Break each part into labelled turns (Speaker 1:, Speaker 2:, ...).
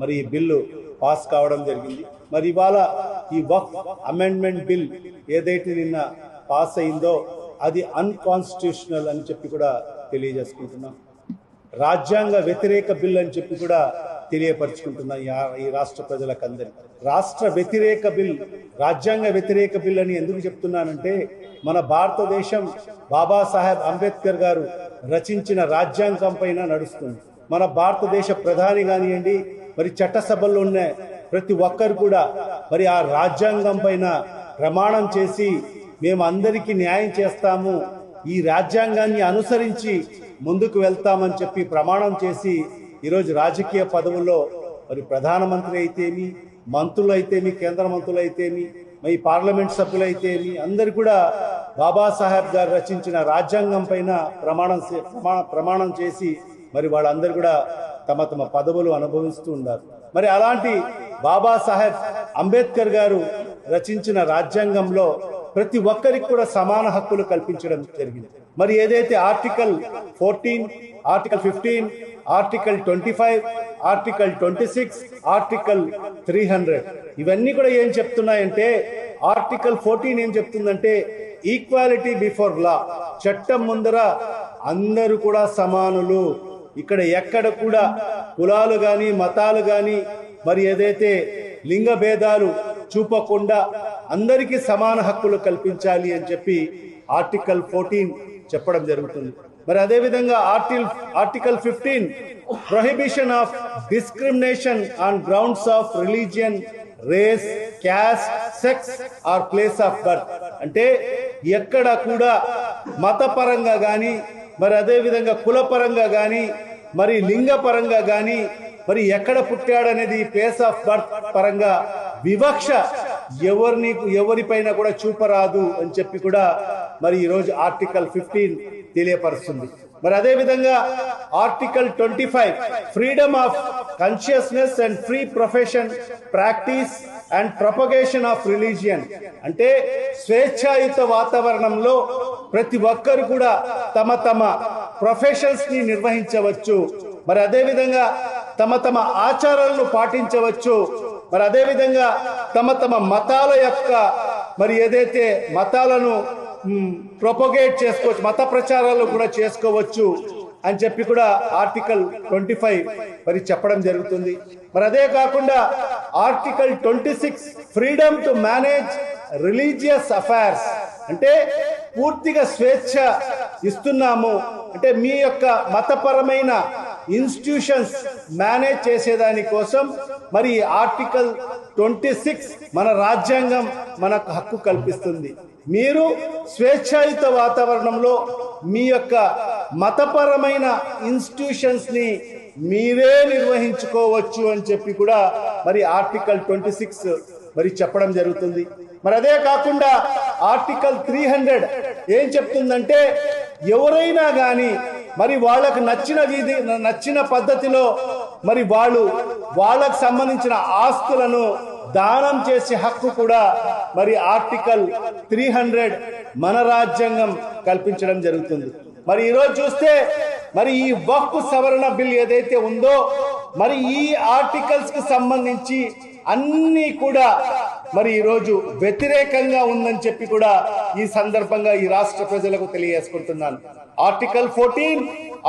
Speaker 1: మరి ఈ bill pass కావడం జరిగింది. మరి ఇవాళ ఈ వక్ఫ్ అమెండ్మెంట్ బిల్ ఏదైతే నిన్న పాస్ అయిందో అది అన్కాన్స్టిట్యూషనల్ అని చెప్పి కూడా తెలియజేసుకుంటున్నాం. రాజ్యాంగ వ్యతిరేక బిల్ అని చెప్పి కూడా తెలియపరుచుకుంటున్నాం ఈ ఈ రాష్ట్ర ప్రజలకు అందరికీ. రాష్ట్ర వ్యతిరేక బిల్ రాజ్యాంగ వ్యతిరేక బిల్ అని ఎందుకు చెప్తున్నానంటే మన భారతదేశం బాబాసాహెబ్ అంబేద్కర్ గారు రచించిన రాజ్యాంగం పైన నడుస్తుంది. మన భారతదేశ ప్రధాని కానివ్వండి మరి చట్టసభల్లో ఉన్న ప్రతి ఒక్కరు కూడా మరి ఆ రాజ్యాంగం పైన ప్రమాణం చేసి మేము అందరికీ న్యాయం చేస్తాము ఈ రాజ్యాంగాన్ని అనుసరించి ముందుకు వెళ్తామని చెప్పి ప్రమాణం చేసి ఈరోజు రాజకీయ పదవుల్లో మరి ప్రధానమంత్రి అయితేమి మంత్రులు అయితేమి కేంద్ర మంత్రులు అయితేమి మరి పార్లమెంట్ సభ్యులు అయితేమి అందరు కూడా బాబాసాహెబ్ గారు రచించిన రాజ్యాంగం పైన ప్రమాణం ప్రమాణం చేసి మరి వాళ్ళందరూ కూడా తమ తమ పదవులు అనుభవిస్తూ ఉన్నారు. మరి అలాంటి బాబాసాహెబ్ అంబేద్కర్ గారు రచించిన రాజ్యాంగంలో ప్రతి ఒక్కరికి కూడా సమాన హక్కులు కల్పించడం జరిగింది. మరి ఏదైతే article fourteen article fifteen article twenty five article twenty six article three hundred ఇవన్నీ కూడా ఏం చెప్తున్నాయంటే ఆర్టికల్ ఫోర్టీన్ ఏం చెప్తుందంటే ఈక్వాలిటీ బిఫోర్ లా చట్టం ముందర అందరూ కూడా సమానులు. ఇక్కడ ఎక్కడ కూడా కులాలు కానీ మతాలు కానీ మరి ఏదైతే లింగ భేదాలు చూపకుండా అందరికీ సమాన హక్కులు కల్పించాలి అని చెప్పి ఆర్టికల్ ఫోర్టీన్ చెప్పడం జరుగుతుంది. మరి అదేవిధంగా ఆర్టిల్ article fifteen prohibition of discrimination on grounds of religion race caste sex or place of birth. అంటే ఎక్కడ కూడా మతపరంగా కానీ మరి అదేవిధంగా కులపరంగా కానీ మరి లింగపరంగా కానీ మరి ఎక్కడ పుట్టాడనేది ప్లేస్ ఆఫ్ బర్త్ పరంగా వివక్ష ఎవరిని ఎవరిపైన కూడా చూపరాదు అని చెప్పి కూడా మరి ఈరోజు ఆర్టికల్ ఫిఫ్టీన్ తెలియపరుస్తుంది. మరి అదే విధంగా article twenty five freedom of consciousness and free profession practice and propagation of religion అంటే స్వేచ్ఛాయుత వాతావరణంలో ప్రతి ఒక్కరు కూడా తమ తమ ప్రొఫెషన్స్ని నిర్వహించవచ్చు. మరి అదే విధంగా తమ తమ ఆచారాలను పాటించవచ్చు. మరి అదే విధంగా తమ తమ మతాల యొక్క మరి ఏదైతే మతాలను ప్రొపగేట్ చేసుకోవచ్చు మత ప్రచారాలు కూడా చేసుకోవచ్చు అని చెప్పి కూడా ఆర్టికల్ ట్వంటీ ఫైవ్ మరి చెప్పడం జరుగుతుంది. మరి అదే కాకుండా article twenty six freedom to manage religious affairs అంటే పూర్తిగా స్వేచ్ఛ ఇస్తున్నాము. అంటే మీ యొక్క మతపరమైన ఇన్స్టిట్యూషన్స్ మేనేజ్ చేసేదాని కోసం మరి ఆర్టికల్ ట్వంటీ సిక్స్ మన రాజ్యాంగం మనకు హక్కు కల్పిస్తుంది. మీరు స్వేచ్ఛాయుత వాతావరణంలో మీ యొక్క మతపరమైన ఇన్స్టిట్యూషన్స్ని మీరే నిర్వహించుకోవచ్చు అని చెప్పి కూడా మరి ఆర్టికల్ ట్వంటీ సిక్స్ మరి చెప్పడం జరుగుతుంది. మరి అదే కాకుండా ఆర్టికల్ త్రీ హండ్రెడ్ ఏం చెప్తుందంటే ఎవరైనా కానీ మరి వాళ్ళకు నచ్చిన వీధి నచ్చిన పద్ధతిలో మరి వాళ్ళు వాళ్ళకు సంబంధించిన ఆస్తులను దానం చేసే హక్కు కూడా మరి ఆర్టికల్ త్రీ హండ్రెడ్ మన రాజ్యాంగం కల్పించడం జరుగుతుంది. మరి ఈరోజు చూస్తే మరి ఈ వక్ఫ్ సవరణ బిల్ ఏదైతే ఉందో మరి ఈ ఆర్టికల్స్కి సంబంధించి అన్ని కూడా మరి ఈరోజు వ్యతిరేకంగా ఉందని చెప్పి కూడా ఈ సందర్భంగా ఈ రాష్ట్ర ప్రజలకు తెలియజేసుకుంటున్నాను. Article fourteen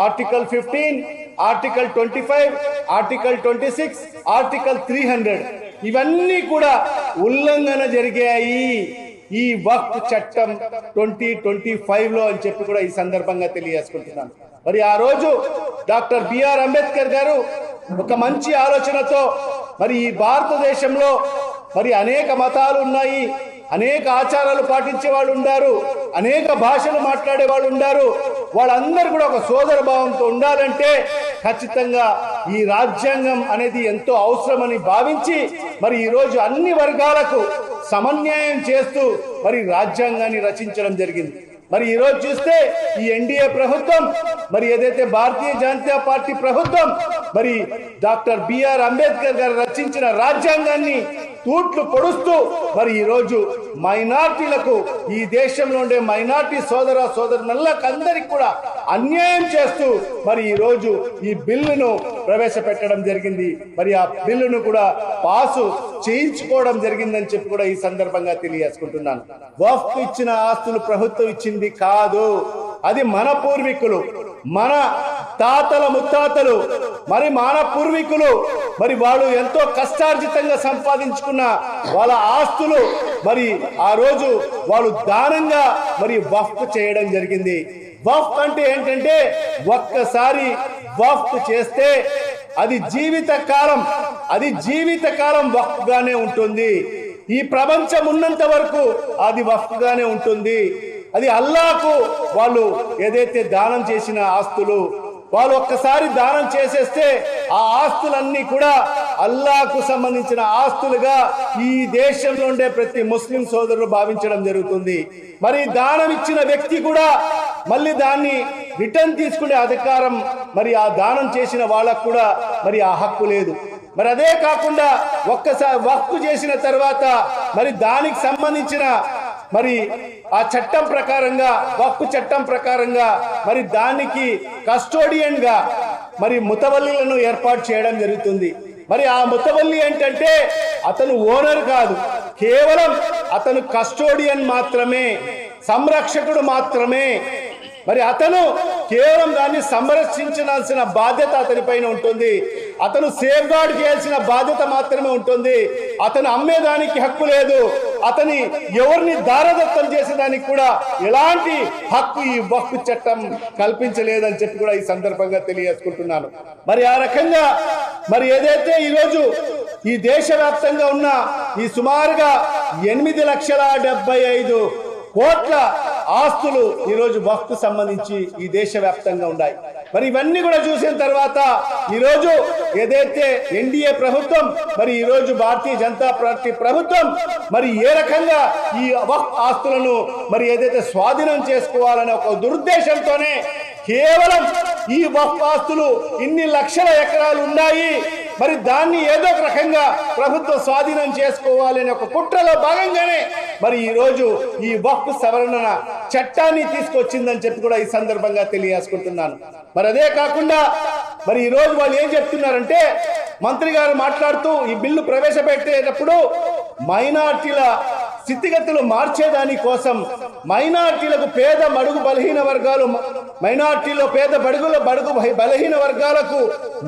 Speaker 1: article fifteen article twenty five article twenty six article three hundred ఇవన్నీ కూడా ఉల్లంఘన జరిగాయి. ఈ వక్ఫ్ చట్టం ట్వంటీ ట్వంటీ ఫైవ్లో అని చెప్పి కూడా ఈ సందర్భంగా తెలియజేసుకుంటున్నాను. మరి ఆ రోజు డాక్టర్ బిఆర్ అంబేద్కర్ గారు ఒక మంచి ఆలోచనతో మరి ఈ భారతదేశంలో మరి అనేక మతాలు ఉన్నాయి. అనేక ఆచారాలు పాటించే వాళ్ళు ఉండారు అనేక భాషలు మాట్లాడే వాళ్ళు ఉండారు. వాళ్ళందరూ కూడా ఒక సోదర భావంతో ఉండాలంటే ఖచ్చితంగా ఈ రాజ్యాంగం అనేది ఎంతో అవసరమని భావించి మరి ఈరోజు అన్ని వర్గాలకు సమన్యాయం చేస్తూ మరి రాజ్యాంగాన్ని రచించడం జరిగింది. మరి ఈరోజు చూస్తే ఈ ఎన్డీఏ ప్రభుత్వం మరి ఏదైతే భారతీయ జనతా పార్టీ ప్రభుత్వం మరి డాక్టర్ బిఆర్ అంబేద్కర్ గారు రచించిన రాజ్యాంగాన్ని తూట్లు పొడుస్తూ మరి ఈరోజు మైనార్టీలకు ఈ దేశంలో ఉండే మైనార్టీ సోదర సోదరులకు అందరికి కూడా అన్యాయం చేస్తూ మరి ఈ రోజు ఈ బిల్లును ప్రవేశపెట్టడం జరిగింది. మరి ఆ బిల్లును కూడా పాసు చేయించుకోవడం జరిగిందని చెప్పి కూడా ఈ సందర్భంగా తెలియజేసుకుంటున్నాను. వఫ్ ఇచ్చిన ఆస్తులు ప్రభుత్వం ఇచ్చింది కాదు. అది మన పూర్వీకులు మన తాతల ముత్తాతలు మరి మన పూర్వీకులు మరి వాళ్ళు ఎంతో కష్టార్జితంగా సంపాదించుకున్న వాళ్ళ ఆస్తులు మరి ఆ రోజు వాళ్ళు దానంగా మరి వఫ్ చేయడం జరిగింది. వఫ్ అంటే ఏంటంటే ఒక్కసారి వఫ్ చేస్తే అది జీవిత కాలం అది జీవిత కాలం వఫ్గానే ఉంటుంది. ఈ ప్రపంచం ఉన్నంత వరకు అది వఫ్గానే ఉంటుంది. అది అల్లాకు వాళ్ళు ఏదైతే దానం చేసిన ఆస్తులు వాళ్ళు ఒక్కసారి దానం చేసేస్తే ఆ ఆస్తులన్నీ కూడా అల్లాకు సంబంధించిన ఆస్తులుగా ఈ దేశంలో ఉండే ప్రతి ముస్లిం సోదరులు భావించడం జరుగుతుంది. మరి దానం ఇచ్చిన వ్యక్తి కూడా మళ్ళీ దాన్ని రిటర్న్ తీసుకునే అధికారం మరి ఆ దానం చేసిన వాళ్ళకు కూడా మరి ఆ హక్కు లేదు. మరి అదే కాకుండా ఒక్కసారి వక్కు చేసిన తర్వాత మరి దానికి సంబంధించిన మరి ఆ చట్టం ప్రకారంగా వక్కు చట్టం ప్రకారంగా మరి దానికి కస్టోడియన్గా మరి ముతవల్లిలను ఏర్పాటు చేయడం జరుగుతుంది. మరి ఆ ముతవల్లి ఏంటంటే అతను ఓనర్ కాదు. కేవలం అతను కస్టోడియన్ మాత్రమే సంరక్షకుడు మాత్రమే. మరి అతను కేవలం దాన్ని సంరక్షించాల్సిన బాధ్యత అతని పైన ఉంటుంది. అతను సేఫ్ గార్డ్ చేయాల్సిన బాధ్యత మాత్రమే ఉంటుంది. అతను అమ్మేదానికి హక్కు లేదు. అతని ఎవరిని దారదత్తం చేసేదానికి కూడా ఎలాంటి హక్కు ఈ వక్కు చట్టం కల్పించలేదని చెప్పి కూడా ఈ సందర్భంగా తెలియజేసుకుంటున్నాను. మరి ఆ రకంగా మరి ఏదైతే ఈరోజు ఈ దేశవ్యాప్తంగా ఉన్న ఈ సుమారుగా ఎనిమిది లక్షల డెబ్బై ఐదు కోట్ల ఆస్తులు ఈరోజు వక్కు సంబంధించి ఈ దేశవ్యాప్తంగా ఉన్నాయి. మరి ఇవన్నీ కూడా చూసిన తర్వాత ఈరోజు ఏదైతే ఎన్డీఏ ప్రభుత్వం మరి ఈరోజు భారతీయ జనతా పార్టీ ప్రభుత్వం మరి ఏ రకంగా ఈ వక్ఫ్ ఆస్తులను మరి ఏదైతే స్వాధీనం చేసుకోవాలనే ఒక దురుద్దేశంతోనే కేవలం ఈ వఫ్ ఆస్తులు ఇన్ని లక్షల ఎకరాలు ఉన్నాయి. మరి దాన్ని ఏదో ఒక రకంగా ప్రభుత్వం స్వాధీనం చేసుకోవాలనే ఒక కుట్రలో భాగంగానే మరి ఈ రోజు ఈ వక్ఫ్ సవరణ చట్టాన్ని తీసుకొచ్చిందని చెప్పి కూడా ఈ సందర్భంగా తెలియజేసుకుంటున్నాను. మరి అదే కాకుండా మరి ఈ రోజు వాళ్ళు ఏం చెప్తున్నారంటే మంత్రి గారు మాట్లాడుతూ ఈ బిల్లు ప్రవేశపెట్టేటప్పుడు మైనార్టీల స్థితిగతులు మార్చేదాని కోసం మైనార్టీలకు పేద మడుగు బలహీన వర్గాలు మైనార్టీలో పేద బడుగుల బడుగు బలహీన వర్గాలకు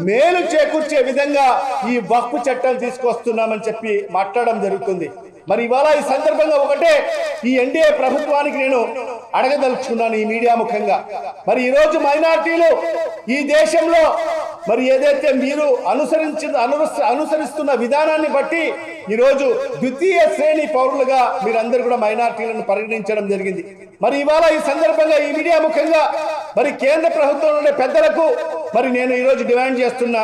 Speaker 1: మేలు చేకూర్చే విధంగా ఈ వక్ఫ్ చట్టం తీసుకొస్తున్నామని చెప్పి మాట్లాడడం జరుగుతుంది. మరి ఇవాళ ఈ సందర్భంగా ఒకటే ఈ ఎన్డీఏ ప్రభుత్వానికి నేను అడగదలుచుకున్నాను ఈ మీడియా ముఖంగా. మరి ఈ రోజు మైనార్టీలు ఈ దేశంలో మరి ఏదైతే మీరు అనుసరించిన అనుసరిస్తున్న విధానాన్ని బట్టి ఈరోజు ద్వితీయ శ్రేణి పౌరులుగా మీరందరూ కూడా మైనార్టీలను పరిగణించడం జరిగింది. మరి ఇవాళ ఈ సందర్భంగా ఈ మీడియా ముఖ్యంగా మరి కేంద్ర ప్రభుత్వంలో ఉండే పెద్దలకు మరి నేను ఈరోజు డిమాండ్ చేస్తున్నా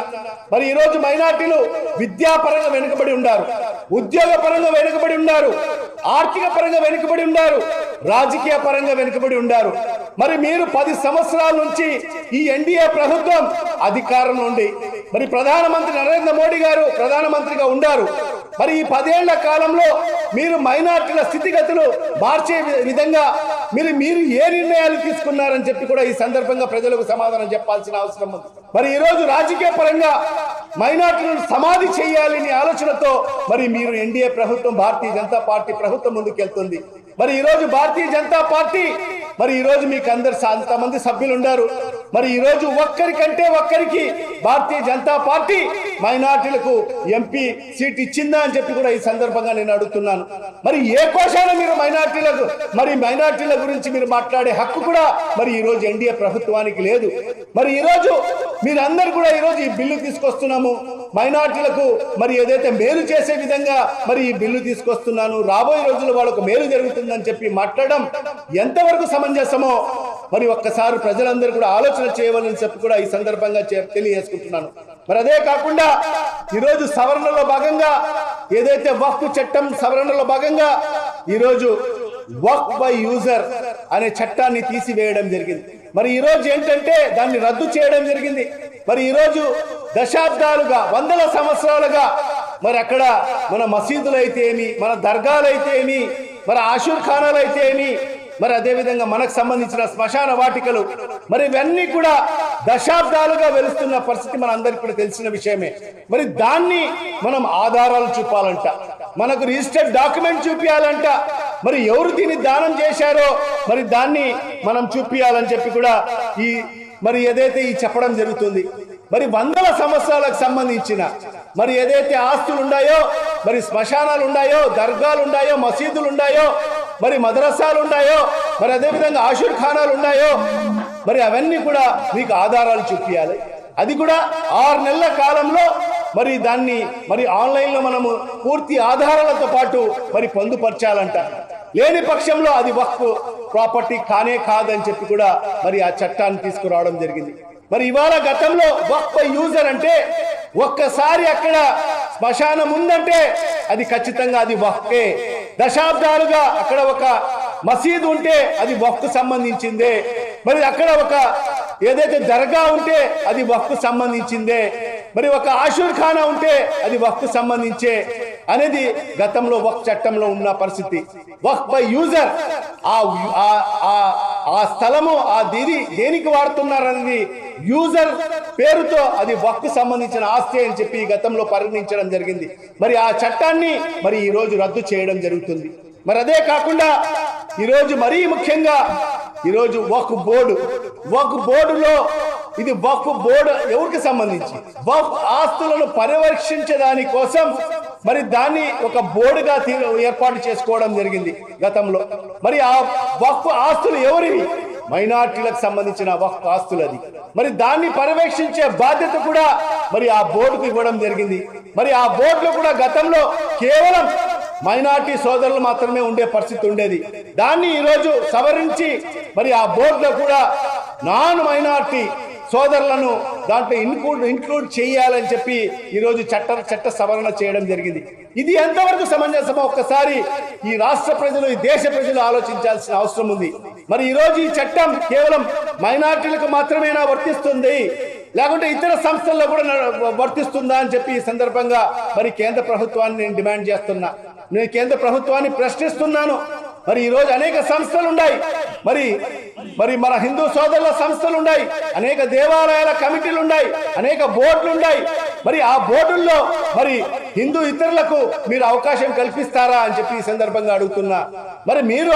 Speaker 1: మరి ఈరోజు మైనార్టీలు విద్యాపరంగా వెనుకబడి ఉన్నారు ఉద్యోగ పరంగా వెనుకబడి ఉన్నారు ఆర్థిక పరంగా వెనుకబడి ఉన్నారు రాజకీయ పరంగా వెనుకబడి ఉన్నారు. మరి మీరు పది సంవత్సరాల నుంచి ఈ ఎన్డీఏ ప్రభుత్వం అధికారంలో ఉండి మరి ప్రధానమంత్రి నరేంద్ర మోడీ గారు ప్రధానమంత్రిగా ఉండారు. మరి ఈ పదేళ్ళ కాలంలో మీరు మైనార్టీల స్థితిగతులు మార్చే వి- విధంగా మీరు మీరు ఏ నిర్ణయాలు తీసుకున్నారని చెప్పి కూడా ఈ సందర్భంగా ప్రజలకు సమాధానం చెప్పాల్సిన అవసరం ఉంది. మరి ఈరోజు రాజకీయ పరంగా మైనార్టీలను సమాధి చేయాలని ఆలోచనతో మరి మీరు ఎన్డీఏ ప్రభుత్వం భారతీయ జనతా పార్టీ ప్రభుత్వం ముందుకెళ్తుంది. మరి ఈ రోజు భారతీయ జనతా పార్టీ మరి ఈ రోజు మీకు అందరు అంతమంది సభ్యులు ఉన్నారు మరి ఈ రోజు ఒక్కరికంటే ఒక్కరికి భారతీయ జనతా పార్టీ మైనార్టీలకు ఎంపీ సీట్ ఇచ్చిందా అని చెప్పి కూడా ఈ సందర్భంగా నేను అడుగుతున్నాను. మరి ఏ కోశాన మీరు మైనార్టీలకు మరి మైనార్టీల గురించి మీరు మాట్లాడే హక్కు కూడా మరి ఈ రోజు ఎన్డీఏ ప్రభుత్వానికి లేదు. మరి ఈ రోజు మీరందరూ కూడా ఈ రోజు ఈ బిల్లు తీసుకొస్తున్నాము. మైనార్టీలకు మరి ఏదైతే మేలు చేసే విధంగా మరి ఈ బిల్లు తీసుకొస్తున్నాను రాబోయే రోజుల్లో వాళ్ళకు మేలు జరుగుతుందని చెప్పి మాట్లాడడం ఎంతవరకు సమంజసమో మరి ఒక్కసారి ప్రజలందరూ కూడా ఆలోచన చేయవాలని చెప్పి కూడా ఈ సందర్భంగా తెలియజేసుకుంటున్నాను. మరి అదే కాకుండా ఈరోజు సవరణలో భాగంగా ఏదైతే వక్ఫ్ చట్టం సవరణలో భాగంగా ఈరోజు వక్ బై యూజర్ అనే చట్టాన్ని తీసివేయడం జరిగింది. మరి ఈరోజు ఏంటంటే దాన్ని రద్దు చేయడం జరిగింది. మరి ఈరోజు దశాబ్దాలుగా వందల సంవత్సరాలుగా మరి అక్కడ మన మసీదులు అయితే ఏమి మన దర్గాలు అయితే ఏమి మన ఆషూర్ ఖానాలు అయితే ఏమి మరి అదేవిధంగా మనకు సంబంధించిన శ్మశాన వాటికలు మరి ఇవన్నీ కూడా దశాబ్దాలుగా వెలుస్తున్న పరిస్థితి మన అందరికి కూడా తెలిసిన విషయమే. మరి దాన్ని మనం ఆధారాలు చూపాలంట. మనకు రిజిస్టర్డ్ డాక్యుమెంట్ చూపించాలంట మరి ఎవరు దీన్ని దానం చేశారో మరి దాన్ని మనం చూపించాలని చెప్పి కూడా ఈ మరి ఏదైతే ఈ చెప్పడం జరుగుతుంది. మరి వందల సంవత్సరాలకు సంబంధించిన మరి ఏదైతే ఆస్తులు ఉన్నాయో మరి శ్మశానాలు ఉన్నాయో దర్గాలు ఉన్నాయో మసీదులు ఉన్నాయో మరి మదరసాలు ఉన్నాయో మరి అదేవిధంగా ఆషుర్ ఖానాలు ఉన్నాయో మరి అవన్నీ కూడా మీకు ఆధారాలు చూపించాలి అది కూడా ఆరు నెలల కాలంలో మరి దాన్ని మరి ఆన్లైన్లో మనము పూర్తి ఆధారాలతో పాటు మరి పొందుపరచాలంట. లేని పక్షంలో అది వక్ఫ్ ప్రాపర్టీ కానే కాదని చెప్పి కూడా మరి ఆ చట్టాన్ని తీసుకురావడం జరిగింది. మరి ఇవాళ గతంలో వక్ఫ్ యూజర్ అంటే ఒక్కసారి అక్కడ శ్మశానం ఉందంటే అది ఖచ్చితంగా అది వక్కే దశాబ్దాలుగా అక్కడ ఒక మసీదు ఉంటే అది వక్కు సంబంధించిందే. మరి అక్కడ ఒక ఏదైతే దర్గా ఉంటే అది వక్కు సంబంధించిందే. మరి ఒక ఆషూర్ ఖానా ఉంటే అది వక్కు సంబంధించే. అనేది గతంలో వక్ చట్టంలో ఉన్న పరిస్థితి. వక్ బై యూజర్. ఆ ఆ- ఆ- ఆ స్థలము ఆ దీది దేనికి వాడుతున్నారు అనేది యూజర్ పేరుతో అది వక్కు సంబంధించిన ఆస్తి అని చెప్పి గతంలో పరిగణించడం జరిగింది. మరి ఆ చట్టాన్ని మరి ఈ రోజు రద్దు చేయడం జరుగుతుంది. మరి అదే కాకుండా ఈరోజు మరీ ముఖ్యంగా ఈరోజు వక్ బోర్డు. వక్ బోర్డులో ఇది వక్ బోర్డు ఎవరికి సంబంధించి? వక్ ఆస్తులను పరిరక్షించడాని కోసం మరి దాన్ని ఒక బోర్డుగా తీ- ఏర్పాటు చేసుకోవడం జరిగింది గతంలో. మరి ఆ వక్ఫ్ ఆస్తులు ఎవరివి? మైనార్టీలకు సంబంధించిన వక్ఫ్ ఆస్తులు అది. మరి దాన్ని పర్యవేక్షించే బాధ్యత కూడా మరి ఆ బోర్డుకు ఇవ్వడం జరిగింది. మరి ఆ బోర్డులో కూడా గతంలో కేవలం మైనార్టీ సోదరులు మాత్రమే ఉండే పరిస్థితి ఉండేది. దాన్ని ఈరోజు సవరించి మరి ఆ బోర్డులో కూడా నాన్ మైనార్టీ సోదరులను దాంట్లో ఇన్క్లూడ్ ఇంక్లూడ్ చేయాలని చెప్పి ఈరోజు చట్ట చట్ట సవరణ చేయడం జరిగింది. ఇది ఎంతవరకు సమంజసమో ఒక్కసారి ఈ రాష్ట్ర ప్రజలు ఈ దేశ ప్రజలు ఆలోచించాల్సిన అవసరం ఉంది. మరి ఈరోజు ఈ చట్టం కేవలం మైనార్టీలకు మాత్రమేనా వర్తిస్తుంది? లేకుంటే ఇతర సంస్థల్లో కూడా వర్తిస్తుందా అని చెప్పి ఈ సందర్భంగా మరి కేంద్ర ప్రభుత్వాన్ని నేను డిమాండ్ చేస్తున్నా. నేను కేంద్ర ప్రభుత్వాన్ని ప్రశ్నిస్తున్నాను. మరి ఈరోజు అనేక సంస్థలు ఉన్నాయి మరి మరి మన హిందూ సోదరుల సంస్థలు ఉన్నాయి అనేక దేవాలయాల కమిటీలు ఉన్నాయి అనేక బోర్డులు ఉన్నాయి మరి ఆ బోర్డుల్లో మరి హిందూ ఇతరులకు మీరు అవకాశం కల్పిస్తారా అని చెప్పి ఈ సందర్భంగా అడుగుతున్నా. మరి మీరు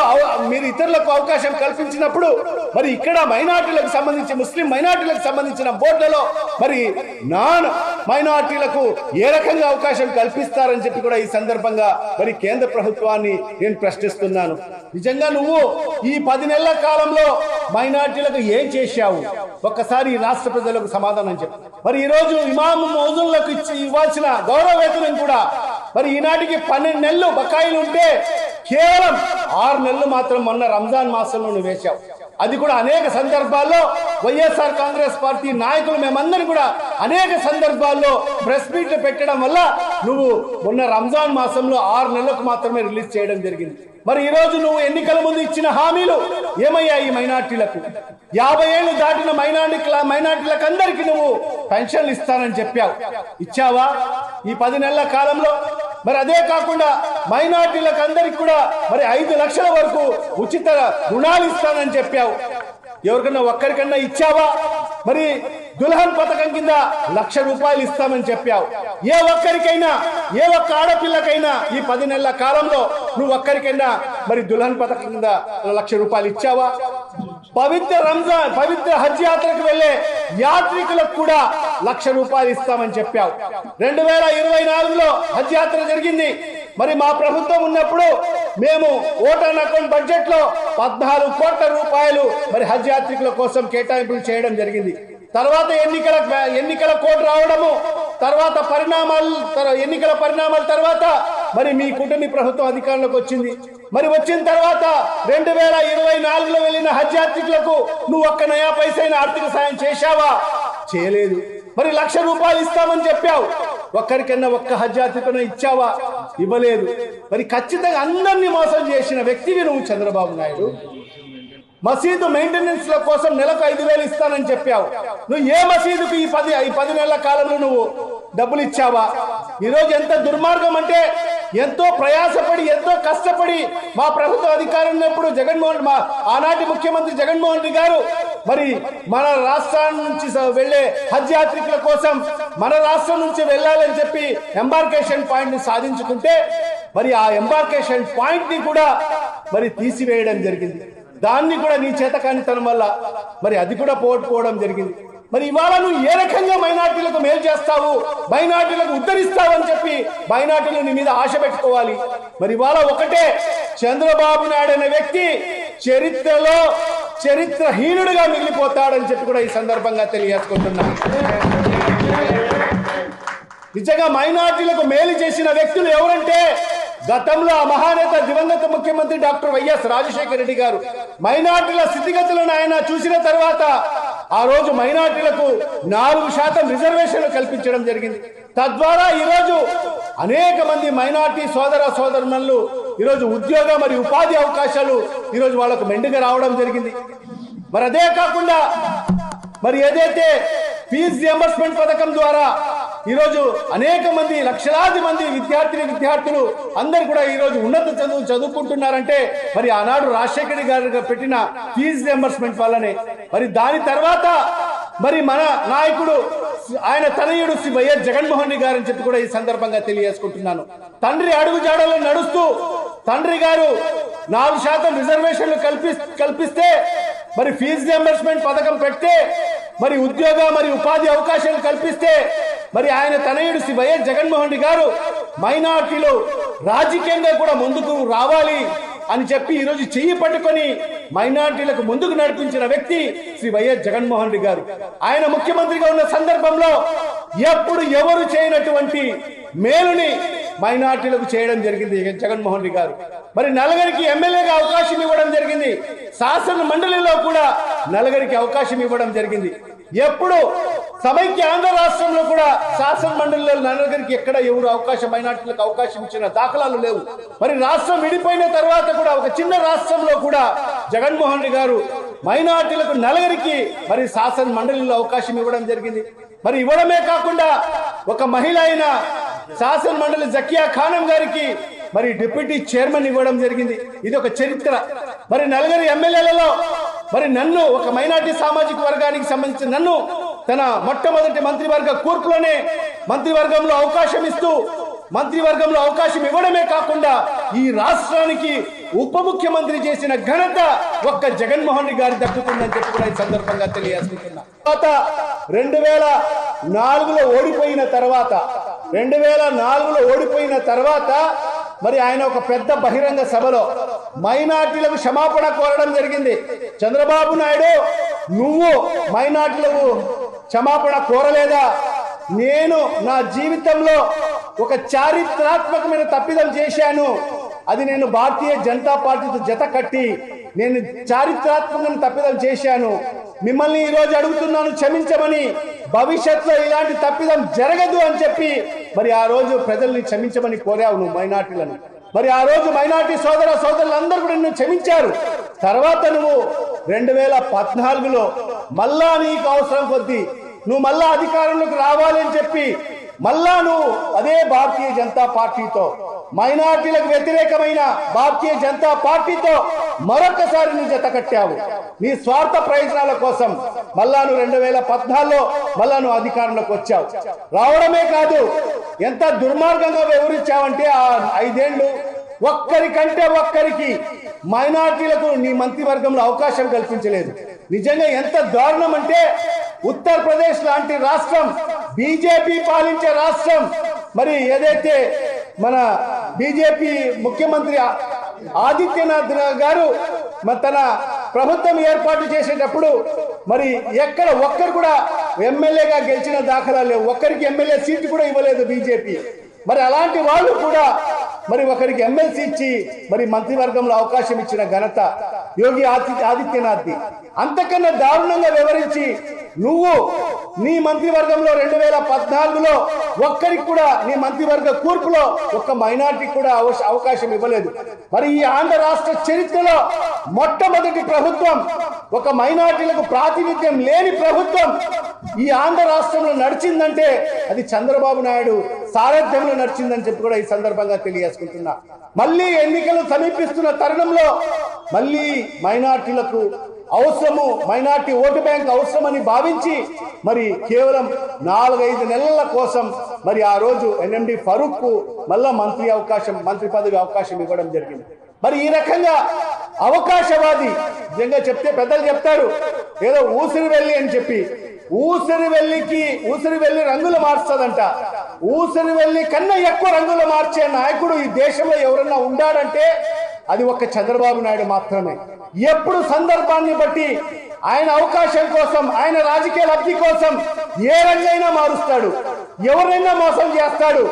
Speaker 1: మీరు ఇతరులకు అవకాశం కల్పించినప్పుడు మరి ఇక్కడ మైనార్టీలకు సంబంధించి ముస్లిం మైనార్టీలకు సంబంధించిన బోర్డులలో మరి నాన్ మైనార్టీలకు ఏ రకంగా అవకాశం కల్పిస్తారని చెప్పి కూడా ఈ సందర్భంగా మరి కేంద్ర ప్రభుత్వాన్ని నేను ప్రశ్నిస్తున్నాను. నిజంగా నువ్వు ఈ పది నెలల కాలంలో మైనార్టీలకు ఏం చేశావు? ఒక్కసారి రాష్ట్ర ప్రజలకు సమాధానం చెప్పు. మరి ఈ రోజు ఇమాము మౌజులకు ఇచ్చి ఇవ్వాల్సిన గౌరవ వేతనం కూడా మరి ఈనాటికి పన్నెండు నెలలు బకాయిలు ఉంటే కేవలం ఆరు నెలలు మాత్రం మొన్న రంజాన్ మాసంలో నువ్వు వేశావు. అది కూడా అనేక సందర్భాల్లో వైఎస్ఆర్ కాంగ్రెస్ పార్టీ నాయకులు మేమందరం కూడా అనేక సందర్భాల్లో ప్రెస్ మీట్లు పెట్టడం వల్ల నువ్వు మొన్న రంజాన్ మాసంలో ఆరు నెలలకు మాత్రమే రిలీజ్ చేయడం జరిగింది. మరి ఈ రోజు నువ్వు ఎన్నికల ముందు ఇచ్చిన హామీలు ఏమయ్యాయి మైనార్టీలకు? యాభై ఏళ్ళు దాటిన మైనార్టీ మైనార్టీలకు అందరికీ నువ్వు పెన్షన్లు ఇస్తానని చెప్పావు. ఇచ్చావా? ఈ పది నెలల కాలంలో మరి అదే కాకుండా మైనార్టీలకు అందరికి కూడా మరి ఐదు లక్షల వరకు ఉచిత రుణాలు ఇస్తానని చెప్పావు. ఎవరికన్నా ఒక్కరికన్నా ఇచ్చావా? మరి దుల్హన్ పథకం కింద లక్ష రూపాయలు ఇస్తామని చెప్పావు. ఏ ఒక్కరికైనా ఏ ఒక్క ఆడపిల్లకైనా ఈ పది నెలల కాలంలో నువ్వు ఒక్కరికైనా మరి దుల్హన్ పథకం కింద లక్ష రూపాయలు ఇచ్చావా? పవిత్ర రంజాన్ పవిత్ర హజ్ యాత్రకు వెళ్ళే యాత్రికులకు కూడా లక్ష రూపాయలు ఇస్తామని చెప్పావు. రెండు వేల ఇరవై నాలుగులో హజ్ యాత్ర జరిగింది. మరి మా ప్రభుత్వం ఉన్నప్పుడు మేము ఓటర్ అకౌంట్ బడ్జెట్లో పద్నాలుగు కోట్ల రూపాయలు మరి హజ్ యాత్రికుల కోసం కేటాయింపులు చేయడం జరిగింది. తర్వాత ఎన్నికల ఎన్నికల కోడ్ రావడము తర్వాత పరిణామాలు ఎన్నికల పరిణామాల తర్వాత మరి మీ కుటుంబ ప్రభుత్వం అధికారంలోకి వచ్చింది. మరి వచ్చిన తర్వాత రెండు వేల ఇరవై నాలుగులో వెళ్ళిన హజ్ యాత్రికులకు నువ్వు ఒక్క నయా పైసైన ఆర్థిక సాయం చేశావా? చేయలేదు. మరి లక్ష రూపాయలు ఇస్తామని చెప్పావు. ఒక్కరికన్నా ఒక్క హజ్ యాత్రికను ఇచ్చావా? ఇవ్వలేదు. మరి ఖచ్చితంగా అందరినీ మోసం చేసిన వ్యక్తివి నువ్వు చంద్రబాబు నాయుడు. మసీదు మెయింటెనెన్స్ ల కోసం నెలకు ఐదు వేలు ఇస్తానని చెప్పావు. నువ్వు ఏ మసీదుకు ఈ పది ఈ పది నెలల కాలంలో నువ్వు డబ్బులు ఇచ్చావా? ఈరోజు ఎంత దుర్మార్గం అంటే ఎంతో ప్రయాసపడి ఎంతో కష్టపడి మా ప్రభుత్వ అధికారం ఉన్నప్పుడు జగన్మోహన్ మా ఆనాటి ముఖ్యమంత్రి జగన్మోహన్ రెడ్డి గారు మరి మన రాష్ట్రం నుంచి వెళ్ళే హజ్ యాత్రికుల కోసం మన రాష్ట్రం నుంచి వెళ్ళాలని చెప్పి ఎంబార్కేషన్ పాయింట్ని సాధించుకుంటే మరి ఆ ఎంబార్కేషన్ పాయింట్ని కూడా మరి తీసివేయడం జరిగింది. దాన్ని కూడా నీ చేతకానితనం వల్ల మరి అది కూడా పోగొట్టుకోవడం జరిగింది. మరి ఇవాళ నువ్వు ఏ రకంగా మైనార్టీలకు మేలు చేస్తావు? మైనార్టీలకు ఉద్ధరిస్తావు అని చెప్పి మైనార్టీలు నీ మీద ఆశ పెట్టుకోవాలి. మరి ఇవాళ ఒకటే చంద్రబాబు నాయుడు అనే వ్యక్తి చరిత్రలో చరిత్రహీనుడిగా మిగిలిపోతాడని చెప్పి కూడా ఈ సందర్భంగా తెలియజేసుకుంటున్నా. నిజంగా మైనార్టీలకు మేలు చేసిన వ్యక్తులు ఎవరంటే గతంలో ఆ మహానేత దివంగత ముఖ్యమంత్రి డాక్టర్ వైఎస్ రాజశేఖర రెడ్డి గారు మైనార్టీల స్థితిగతులను ఆయన చూసిన తర్వాత ఆ రోజు మైనార్టీలకు నాలుగు శాతం రిజర్వేషన్లు కల్పించడం జరిగింది. తద్వారా ఈరోజు అనేక మంది మైనార్టీ సోదర సోదరులు ఈరోజు ఉద్యోగ మరియు ఉపాధి అవకాశాలు ఈరోజు వాళ్ళకు మెండుగా రావడం జరిగింది. మరి అదే కాకుండా మరి ఏదైతే ఫీజు రియంబర్స్మెంట్ పథకం ద్వారా ఈరోజు అనేక మంది లక్షలాది మంది విద్యార్థిని విద్యార్థులు అందరు కూడా ఈరోజు ఉన్నత చదువు చదువుకుంటున్నారంటే మరి ఆనాడు రాజశేఖర్ గారు పెట్టిన ఫీజు రియంబర్స్మెంట్ వల్లనే. మరి దాని తర్వాత మరి మన నాయకుడు ఆయన తనయుడు శ్రీ వైఎస్ జగన్మోహన్ రెడ్డి గారని చెప్పి కూడా ఈ సందర్భంగా తెలియజేసుకుంటున్నాను. తండ్రి అడుగు జాడలో నడుస్తూ తండ్రి గారు నాలుగు శాతం రిజర్వేషన్లు కల్పి కల్పిస్తే మరి ఫీజు రియంబర్స్మెంట్ పథకం పెడితే మరి ఉద్యోగ మరి ఉపాధి అవకాశాలు కల్పిస్తే మరి ఆయన తనయుడు శ్రీ వైఎస్ జగన్మోహన్ రెడ్డి గారు మైనార్టీలు రాజకీయంగా కూడా ముందుకు రావాలి అని చెప్పి ఈరోజు చెయ్యి పట్టుకొని మైనార్టీలకు ముందుకు నడిపించిన వ్యక్తి శ్రీ వైఎస్ జగన్మోహన్ రెడ్డి గారు. ఆయన ముఖ్యమంత్రిగా ఉన్న సందర్భంలో ఎప్పుడు ఎవరు చేయనటువంటి మేలుని మైనార్టీలకు చేయడం జరిగింది జగన్మోహన్ రెడ్డి గారు. మరి నలుగురికి ఎమ్మెల్యేగా అవకాశం ఇవ్వడం జరిగింది. శాసన మండలిలో కూడా నలుగురికి అవకాశం ఇవ్వడం జరిగింది. ఎప్పుడు సమైక్య ఆంధ్ర రాష్ట్రంలో కూడా శాసన మండలిలో నలుగురికి ఎక్కడ ఎవరు అవకాశం మైనార్టీలకు అవకాశం ఇచ్చిన దాఖలాలు లేవు. మరి రాష్ట్రం విడిపోయిన తర్వాత కూడా ఒక చిన్న రాష్ట్రంలో కూడా జగన్మోహన్ రెడ్డి గారు మైనార్టీలకు నలుగురికి మరి శాసన మండలిలో అవకాశం ఇవ్వడం జరిగింది. మరి ఇవ్వడమే కాకుండా ఒక మహిళ అయిన శాసన మండలి జకియా ఖానం గారికి మరి డిప్యూటీ చైర్మన్ ఇవ్వడం జరిగింది. ఇది ఒక చరిత్ర. మరి నలుగురు ఎమ్మెల్యేలలో మరి నన్ను ఒక మైనార్టీ సామాజిక వర్గానికి సంబంధించిన నన్ను తన మొట్టమొదటి మంత్రివర్గ కూర్పులోనే మంత్రివర్గంలో అవకాశం ఇస్తూ మంత్రివర్గంలో అవకాశం ఇవ్వడమే కాకుండా ఈ రాష్ట్రానికి ఉప ముఖ్యమంత్రి చేసిన ఘనత ఒక్క జగన్మోహన్ రెడ్డి గారి దక్కుతుందని చెప్పి కూడా ఈ సందర్భంగా తెలియజేసుకుంటున్నా. తర్వాత రెండు వేల నాలుగులో ఓడిపోయిన తర్వాత రెండు వేల నాలుగులో ఓడిపోయిన తర్వాత మరి ఆయన ఒక పెద్ద బహిరంగ సభలో మైనార్టీలకు క్షమాపణ కోరడం జరిగింది. చంద్రబాబు నాయుడు నువ్వు మైనార్టీలకు క్షమాపణ కోరలేదా? నేను నా జీవితంలో ఒక చారిత్రాత్మకమైన తప్పిదం చేశాను. అది నేను భారతీయ జనతా పార్టీతో జత కట్టి నేను చారిత్రాత్మకమైన తప్పిదం చేశాను. మిమ్మల్ని ఈరోజు అడుగుతున్నాను క్షమించమని. భవిష్యత్తులో ఇలాంటి తప్పిదం జరగదు అని చెప్పి మరి ఆ రోజు ప్రజల్ని క్షమించమని కోరావు నువ్వు మైనార్టీలను. మరి ఆ రోజు మైనార్టీ సోదర సోదరులందరూ కూడా నిన్ను క్షమించారు. తర్వాత నువ్వు రెండు వేల పద్నాలుగులో మళ్ళా నీకు అవసరం కొద్దీ నువ్వు మళ్ళా అధికారంలోకి రావాలని చెప్పి మళ్ళా నువ్వు అదే భారతీయ జనతా పార్టీతో మైనార్టీలకు వ్యతిరేకమైన భారతీయ జనతా పార్టీతో మరొకసారి నువ్వు జత కట్టావు. నీ స్వార్థ ప్రయోజనాల కోసం మళ్ళా నువ్వు రెండు వేల పద్నాలుగులో మళ్ళా నువ్వు అధికారంలోకి వచ్చావు. రావడమే కాదు ఎంత దుర్మార్గంగా వివరించావంటే ఆ ఐదేళ్ళు ఒక్కరికంటే ఒక్కరికి మైనార్టీలకు నీ మంత్రివర్గంలో అవకాశం కల్పించలేదు. నిజంగా ఎంత దారుణం అంటే ఉత్తరప్రదేశ్ లాంటి రాష్ట్రం బీజేపీ పాలించే రాష్ట్రం. మరి ఏదైతే మన బీజేపీ ముఖ్యమంత్రి ఆదిత్యనాథ్ గారు మరి తన ప్రభుత్వం ఏర్పాటు చేసేటప్పుడు మరి ఎక్కడ ఒక్కరు కూడా ఎమ్మెల్యేగా గెలిచిన దాఖలా లేవు. ఒక్కరికి ఎమ్మెల్యే సీటు కూడా ఇవ్వలేదు బీజేపీ. మరి అలాంటి వాళ్ళు కూడా మరి ఒకరికి ఎమ్మెల్సీ ఇచ్చి మరి మంత్రివర్గంలో అవకాశం ఇచ్చిన ఘనత యోగి ఆదిత్య ఆదిత్యనాథ్ది. అంతకన్నా దారుణంగా వివరించి నువ్వు నీ మంత్రివర్గంలో రెండు వేల పద్నాలుగులో ఒక్కరికి కూడా నీ మంత్రివర్గ కూర్పులో ఒక్క మైనార్టీ కూడా అవకాశం ఇవ్వలేదు. మరి ఈ ఆంధ్ర రాష్ట్ర చరిత్రలో మొట్టమొదటి ప్రభుత్వం ఒక మైనార్టీలకు ప్రాతినిధ్యం లేని ప్రభుత్వం ఈ ఆంధ్ర రాష్ట్రంలో నడిచిందంటే అది చంద్రబాబు నాయుడు సారథ్యంలో నడిచిందని చెప్పి కూడా ఈ సందర్భంగా తెలియజేసుకుంటున్నా. మళ్ళీ ఎన్నికలు సమీపిస్తున్న తరుణంలో మళ్ళీ మైనార్టీలకు అవసరము మైనార్టీ ఓటు బ్యాంక్ అవసరమని భావించి మరి కేవలం నాలుగైదు నెలల కోసం మరి ఆ రోజు ఎన్ఎండి ఫరూక్కు మళ్ళా మంత్రి అవకాశం మంత్రి పదవి అవకాశం ఇవ్వడం జరిగింది. మరి ఈ రకంగా అవకాశవాది నిజంగా చెప్తే పెద్దలు చెప్తారు ఏదో ఊసిరి వెళ్ళి అని చెప్పి ఊసిరి వెళ్ళికి ఊసిరి వెళ్ళి రంగులు మార్చదంట. ఊసిరి వెళ్ళి కన్నా ఎక్కువ రంగులు మార్చే నాయకుడు ఈ దేశంలో ఎవరన్నా ఉండాడంటే అది ఒక్క చంద్రబాబు నాయుడు మాత్రమే. ఎప్పుడు సందర్భాన్ని బట్టి ఆయన అవకాశం కోసం ఆయన రాజకీయ లబ్ధి కోసం ఏ రంగైనా మారుస్తాడు. ఎవరైనా మోసం చేస్తాడు.